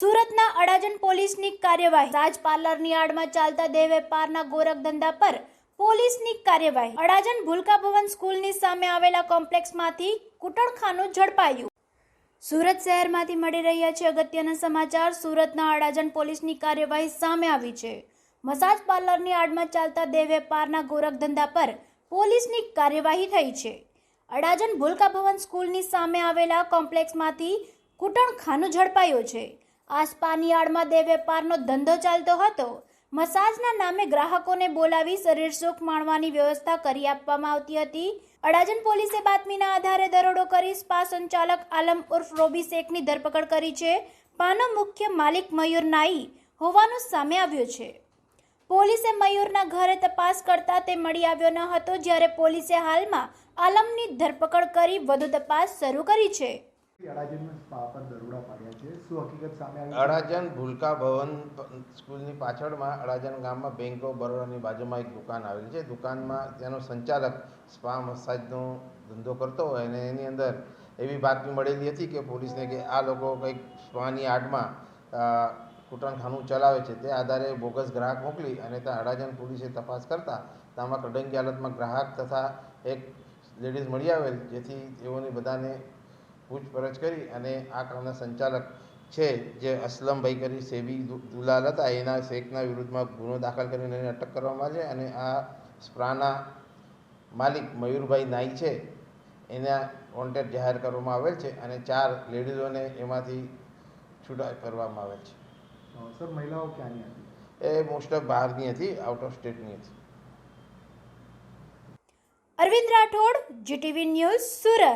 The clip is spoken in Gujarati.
સુરતના અડાજણ પોલીસની કાર્યવાહી. રાજ પાર્લરની આડમાં ચાલતા દેહ વેપારના ગોરખ ધંધા પર પોલીસની કાર્યવાહી. અડાજણ ભૂલકા ભવન સ્કૂલની સામે આવેલા કોમ્પ્લેક્સમાંથી કૂટણખાનું ઝડપાયું. સુરત શહેરમાંથી મળી રહ્યા છે અગત્યના સમાચાર. સુરતના અડાજણ પોલીસની કાર્યવાહી સામે આવી છે. મસાજ પાર્લરની આડમાં ચાલતા દેહ વેપારના ગોરખ ધંધા પર પોલીસની કાર્યવાહી થઈ છે. અડાજણ ભૂલકા ભવન સ્કૂલની સામે આવેલા કોમ્પ્લેક્સમાંથી કુટણખાનું ઝડપાયું છે. આસપાની આડમાં દેહ વેપારનો ધંધો ચાલતો હતો. મસાજના નામે ગ્રાહકોને બોલાવી શરીર સુખ માણવાની વ્યવસ્થા કરી આપવામાં આવતી હતી. અડાજણ પોલીસે બાતમીના આધારે દરોડો કરી સ્પા સંચાલક આલમ ઉર્ફ રોબી શેખની ધરપકડ કરી છે. પાનો મુખ્ય માલિક મયુર નાઈ હોવાનું સામે આવ્યું છે. પોલીસે મયુરના ઘરે તપાસ કરતા તે મળી આવ્યો ન હતો, જ્યારે પોલીસે હાલમાં આલમની ધરપકડ કરી વધુ તપાસ શરૂ કરી છે. અડાજણ ભૂલકા ભવન સ્કૂલની પાછળમાં અડાજણ ગામમાં બેંક ઓફ બરોડાની બાજુમાં એક દુકાન આવેલી છે. દુકાનમાં તેનો સંચાલક સ્પા મસાજનો ધંધો કરતો હોય અને એની અંદર એવી બાતમી મળેલી હતી કે પોલીસને કે આ લોકો કંઈક સ્પાની આડમાં કૂટણખાનું ચલાવે છે. તે આધારે બોગસ ગ્રાહક મોકલી અને ત્યાં અડાજણ પોલીસે તપાસ કરતા તેમાં કડંગી હાલતમાં ગ્રાહક તથા એક લેડીઝ મળી આવેલ, જેથી તેઓની બધાને પૂછપરછ કરી અને આ કામના સંચાલક છે જે અસલમભાઈ કરી સેબી દુલાલ હતા એના શેખના વિરુદ્ધમાં ગુનો દાખલ કરીને એને અટક કરવામાં આવે છે અને આ સ્પ્રાના માલિક મયુરભાઈ નાઈ છે. એના વોન્ટેડ જાહેર કરવામાં આવેલ છે અને ચાર લેડીઝોને એમાંથી છૂટા કરવામાં આવેલ છે. સર મહિલાઓ ક્યાંની હતી? એ મોસ્ટ ઓફ બહારની હતી આઉટ ઓફ સ્ટેટની હતી. Arvind Rathod GTV news Surat.